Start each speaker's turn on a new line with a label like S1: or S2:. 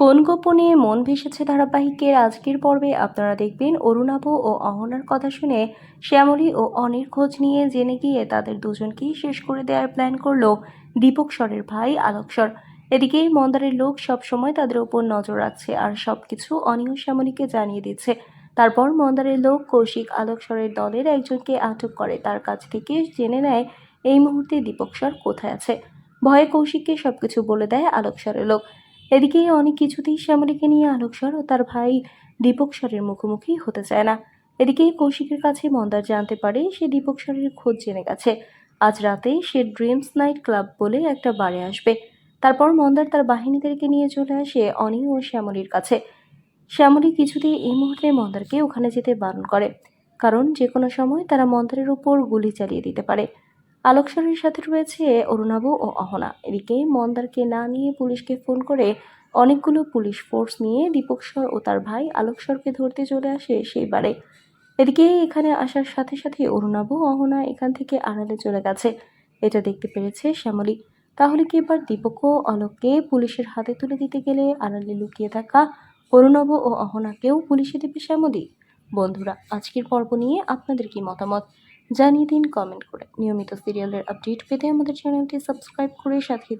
S1: কোন গোপনে মন ভেসেছে ধারাবাহিকের আজকের পর্বে আপনারা দেখবেন অরুণাভ ও অহনার কথা শুনে শ্যামলী ও অনির খোঁজ নিয়ে জেনে গিয়ে তাদের দুজনকেই শেষ করে দেওয়ার প্ল্যান করল দীপক স্বরের ভাই আলোকস্বর এদিকে মন্দারের লোক সবসময় তাদের উপর নজর রাখছে আর সবকিছু অনি ও শ্যামলীকে জানিয়ে দিচ্ছে। তারপর মন্দারের লোক কৌশিক আলোকস্বরের দলের একজনকে আটক করে। তার কাছ থেকে জেনে নেয়, এই মুহূর্তে দীপক স্বর কোথায় আছে? ভয়ে কৌশিককে সবকিছু বলে দেয় আলোকস্বরের লোক। এদিকে অনেক কিছুতেই শ্যামলীকে নিয়ে আলোক আলোকস্বর ও তার ভাই দীপক স্বরের মুখোমুখি হতে চায় না। এদিকে কৌশিকের কাছে মন্দার জানতে পারে, সে দীপক স্বরের খোঁজ জেনে গেছে। আজ রাতে সে ড্রিমস নাইট ক্লাব বলে একটা বারে আসবে। তারপর মন্দার তার বাহিনীদেরকে নিয়ে চলে আসে অনি ও শ্যামলীর কাছে। শ্যামলী কিছুতেই এই মুহূর্তে মন্দারকে ওখানে যেতে বারণ করে, কারণ যে কোনো সময় তারা মন্দারের উপর গুলি চালিয়ে দিতে পারে। আলোকস্বরের সাথে রয়েছে অরুণাভ ও অহনা। এদিকে মন্দারকে না নিয়ে পুলিশকে ফোন করে অনেকগুলো পুলিশ ফোর্স নিয়ে দীপকস্বর ও তার ভাই আলোকস্বরকে ধরতে চলে আসে সেইবারে এদিকে এখানে আসার সাথে সাথে অরুণাভ ও অহনা এখান থেকে আড়ালে চলে গেছে। এটা দেখতে পেরেছে শ্যামলী। তাহলে কি এবার দীপক ও অলোককে পুলিশের হাতে তুলে দিতে গেলে আড়ালে লুকিয়ে থাকা অরুণাভ ও অহনাকেও পুলিশে দেবে শ্যামলী? বন্ধুরা, আজকের পর্ব নিয়ে আপনাদের কি মতামত? জানিয়ে দিন কমেন্ট করে। নিয়মিত সিরিয়ালের আপডেট পেতে আমাদের চ্যানেলটি সাবস্ক্রাইব করে সাথে